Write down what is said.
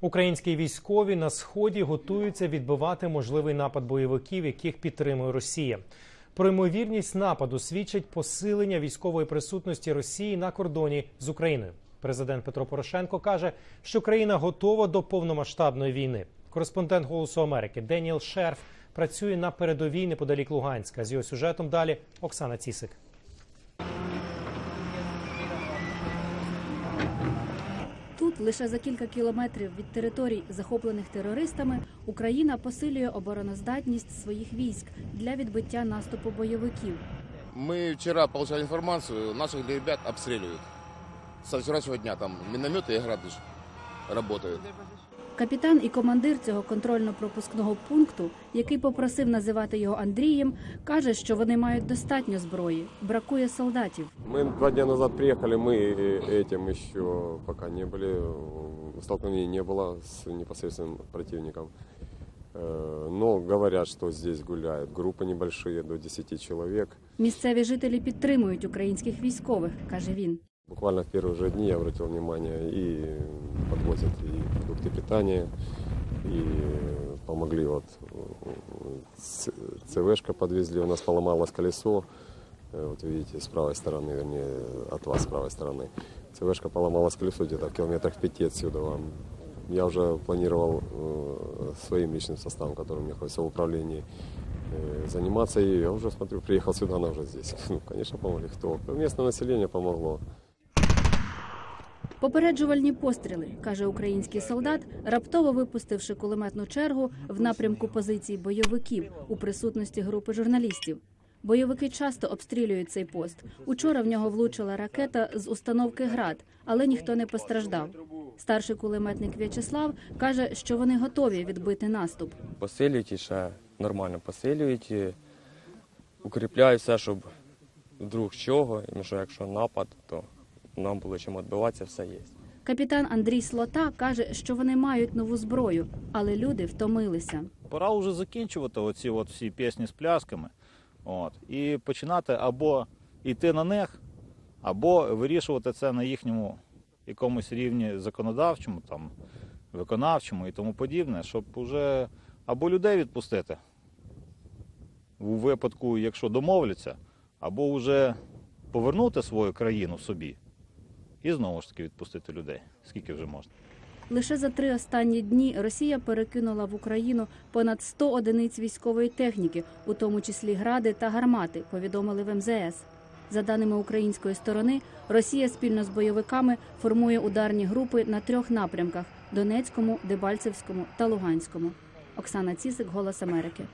Українські військові на сході готуються відбивати можливий напад бойовиків, яких підтримує Росія. Про ймовірність нападу свідчить посилення військової присутності Росії на кордоні з Україною. Президент Петро Порошенко каже, що країна готова до повномасштабної війни. Кореспондент Голосу Америки Деніел Шерф працює на передовій неподалік Луганська. З його сюжетом далі Оксана Цісик. Тут лише за кілька кілометрів від територій, захоплених терористами, Україна посилює обороноздатність своїх військ для відбиття наступу бойовиків. Мы вчера получали информацию, наших ребят обстреливают. Со вчерашнего дня там минометы и грады ж работают. Капітан і командир цього контрольно-пропускного пункту, який попросив називати його Андрієм, каже, що вони мають достатньо зброї, бракує солдатів. Мы два дня назад приехали, мы этим еще пока не были, э, столкновений не было с непосредственным противником. Э, Но говорят, что здесь гуляют группы небольшие, до 10 человек. Місцеві жителі підтримують українських військових, каже він. Буквально в первые же дни я обратил внимание, и подвозят и продукты питания, и помогли вот ЦВшка подвезли, у нас поломалось колесо, Э, вот видите, с правой стороны, вернее, от вас с правой стороны. ЦВшка поломалось колесо где-то в километрах пяти отсюда вам. Я уже планировал э, своим личным составом, который у меня находится в управлении, э, заниматься ею. Я уже смотрю, приехал сюда, она уже здесь. Ну, конечно, помогли. Кто? Местное население помогло. Попереджувальні постріли, каже український солдат, раптово випустивши кулеметну чергу в напрямку позицій бойовиків у присутності групи журналістів. Бойовики часто обстрілюють цей пост. Учора в нього влучила ракета з установки град, але ніхто не постраждав. Старший кулеметник В'ячеслав каже, що вони готові відбити наступ. посилюють і ще нормально посилюють, і укріпляють все, щоб вдруг чого, і що якщо напад, то нам було чим відбиватися, все є. Капітан Андрій Слота каже, що вони мають нову зброю, але люди втомилися. Пора вже закінчувати оці от всі пісні з плясками. От, і починати або йти на них, або вирішувати це на їхньому якомусь рівні законодавчому, там, виконавчому і тому подібне, щоб уже або людей відпустити у випадку, якщо домовляться, або вже повернути свою країну собі і знову ж таки відпустити людей, скільки вже можна. Лише за три останні дні Росія перекинула в Україну понад 100 одиниць військової техніки, у тому числі гради та гармати, повідомили в МЗС. За даними української сторони, Росія спільно з бойовиками формує ударні групи на трьох напрямках: Донецькому, Дебальцевському та Луганському. Оксана Цісик, Голос Америки.